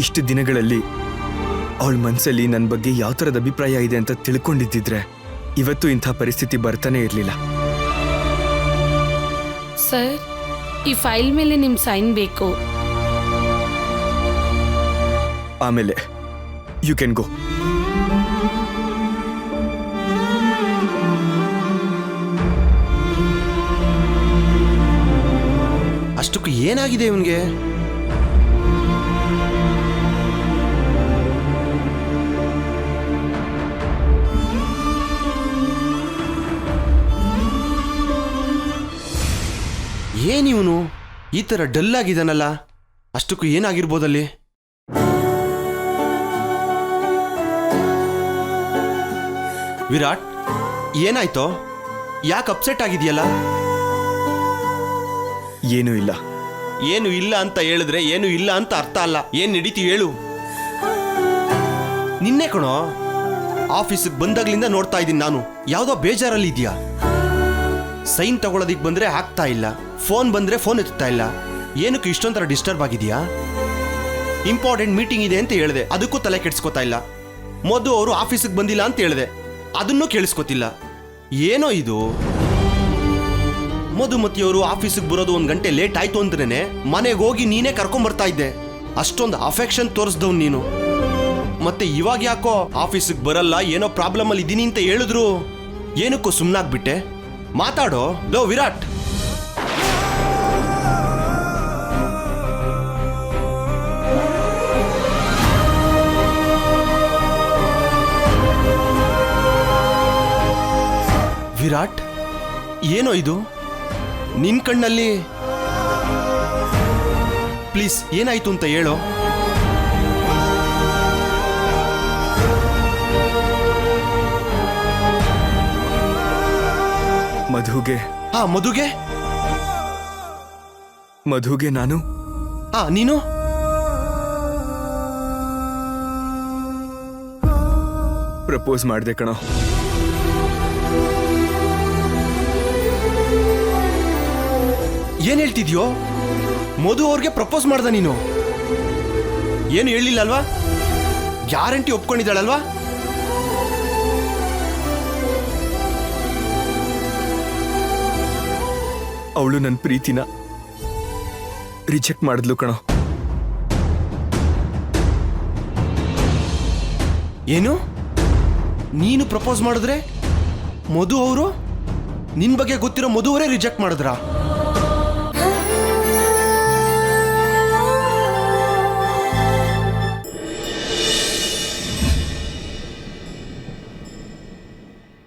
ಇಷ್ಟು ದಿನಗಳಲ್ಲಿ ಅವಳ ಮನಸ್ಸಲ್ಲಿ ನನ್ನ ಬಗ್ಗೆ ಯಾವ ಥರದ ಅಭಿಪ್ರಾಯ ಇದೆ ಅಂತ ತಿಳ್ಕೊಂಡಿದ್ದಿದ್ರೆ ಇವತ್ತು ಇಂಥ ಪರಿಸ್ಥಿತಿ ಬರ್ತಾನೆ ಇರಲಿಲ್ಲ. ಸರ್ ಈ ಫೈಲ್ ಮೇಲೆ ನಿಮ್ಮ ಸೈನ್ ಬೇಕು. ಆಮೇಲೆ ಯು ಕ್ಯಾನ್ ಗೋ. ಅಷ್ಟಕ್ಕೂ ಏನಾಗಿದೆ ಇವನ್ಗೆ? ಏನಿವನು ಈ ಥರ ಡಲ್ ಆಗಿದ್ದಾನಲ್ಲ. ಅಷ್ಟಕ್ಕೂ ಏನಾಗಿರ್ಬೋದಲ್ಲಿ? ವಿರಾಟ್ ಏನಾಯ್ತೋ? ಯಾಕೆ ಅಪ್ಸೆಟ್ ಆಗಿದೆಯಲ್ಲ? ಏನೂ ಇಲ್ಲ. ಏನು ಇಲ್ಲ ಅಂತ ಹೇಳಿದ್ರೆ ಏನು ಇಲ್ಲ ಅಂತ ಅರ್ಥ ಅಲ್ಲ. ಏನು ನಡೀತಿ ಹೇಳು. ನಿನ್ನೆ ಕಣೋ ಆಫೀಸಿಗೆ ಬಂದಾಗ್ಲಿಂದ ನೋಡ್ತಾ ಇದ್ದೀನಿ ನಾನು. ಯಾವುದೋ ಬೇಜಾರಲ್ಲಿ ಇದೆಯಾ ಸೈನ್ ತಗೊಳೋದಿಕ್ ಬಂದ್ರೆ ಆಗ್ತಾ ಇಲ್ಲ. ಫೋನ್ ಬಂದ್ರೆ ಫೋನ್ ಎತ್ತುತ್ತಾ ಇಲ್ಲ. ಏನಕ್ಕೆ ಇಷ್ಟೊಂಥರ ಡಿಸ್ಟರ್ಬ್ ಆಗಿದೆಯಾ? ಇಂಪಾರ್ಟೆಂಟ್ ಮೀಟಿಂಗ್ ಇದೆ ಅಂತ ಹೇಳಿದೆ. ಅದಕ್ಕೂ ತಲೆ ಕೆಡಿಸ್ಕೊತಾ ಇಲ್ಲ. ಮೊದಲು ಅವರು ಆಫೀಸಿಗೆ ಬಂದಿಲ್ಲ ಅಂತ ಹೇಳಿದೆ. ಅದನ್ನೂ ಕೇಳಿಸ್ಕೊತಿಲ್ಲ. ಏನೋ ಇದು? ಮಧುಮತಿಯವರು ಆಫೀಸಿಗೆ ಬರೋದು ಒಂದು ಗಂಟೆ ಲೇಟ್ ಆಯ್ತು ಅಂದ್ರೇನೆ ಮನೆಗೆ ಹೋಗಿ ನೀನೇ ಕರ್ಕೊಂಡ್ಬರ್ತಾ ಇದ್ದೆ. ಅಷ್ಟೊಂದು ಅಫೆಕ್ಷನ್ ತೋರಿಸ್ದವ್ ನೀನು. ಮತ್ತೆ ಇವಾಗ ಯಾಕೋ ಆಫೀಸಿಗೆ ಬರಲ್ಲ, ಏನೋ ಪ್ರಾಬ್ಲಮ್ ಅಲ್ಲಿ ಇದ್ದೀನಿ ಅಂತ ಹೇಳಿದ್ರು? ಏನಕ್ಕೂ ಸುಮ್ಮನಾಗ್ಬಿಟ್ಟೆ ಮಾತಾಡೋ? ಲೋ ವಿರಾಟ್. ವಿರಾಟ್ ಏನೋ ಇದು? ನಿನ್ ಕಣ್ಣಲ್ಲಿ? ಪ್ಲೀಸ್ ಏನಾಯ್ತು ಅಂತ ಹೇಳೋ? ಮಧುಗೆ. ಆ ಮಧುಗೆ? ಮಧುಗೆ ನಾನು. ಹಾ ನೀನು? ಪ್ರಪೋಸ್ ಮಾಡಿದೆ ಕಣೋ. ಏನ್ ಹೇಳ್ತಿದ್ಯೋ? ಮಧು ಅವ್ರಿಗೆ ಪ್ರಪೋಸ್ ಮಾಡ್ದ ನೀನು. ಏನು ಹೇಳಿಲ್ಲ ಅಲ್ವಾ? ಗ್ಯಾರಂಟಿ ಒಪ್ಕೊಂಡಿದ್ದಾಳಲ್ವಾ? ಅವಳು ನನ್ನ ಪ್ರೀತಿನ ರಿಜೆಕ್ಟ್ ಮಾಡಿದ್ಲು ಕಣೋ. ಏನು? ನೀನು ಪ್ರಪೋಸ್ ಮಾಡಿದ್ರೆ ಮಧು ಅವರು? ನಿನ್ ಬಗ್ಗೆ ಗೊತ್ತಿರೋ ಮಧುವರೇ ರಿಜೆಕ್ಟ್ ಮಾಡಿದ್ರಾ?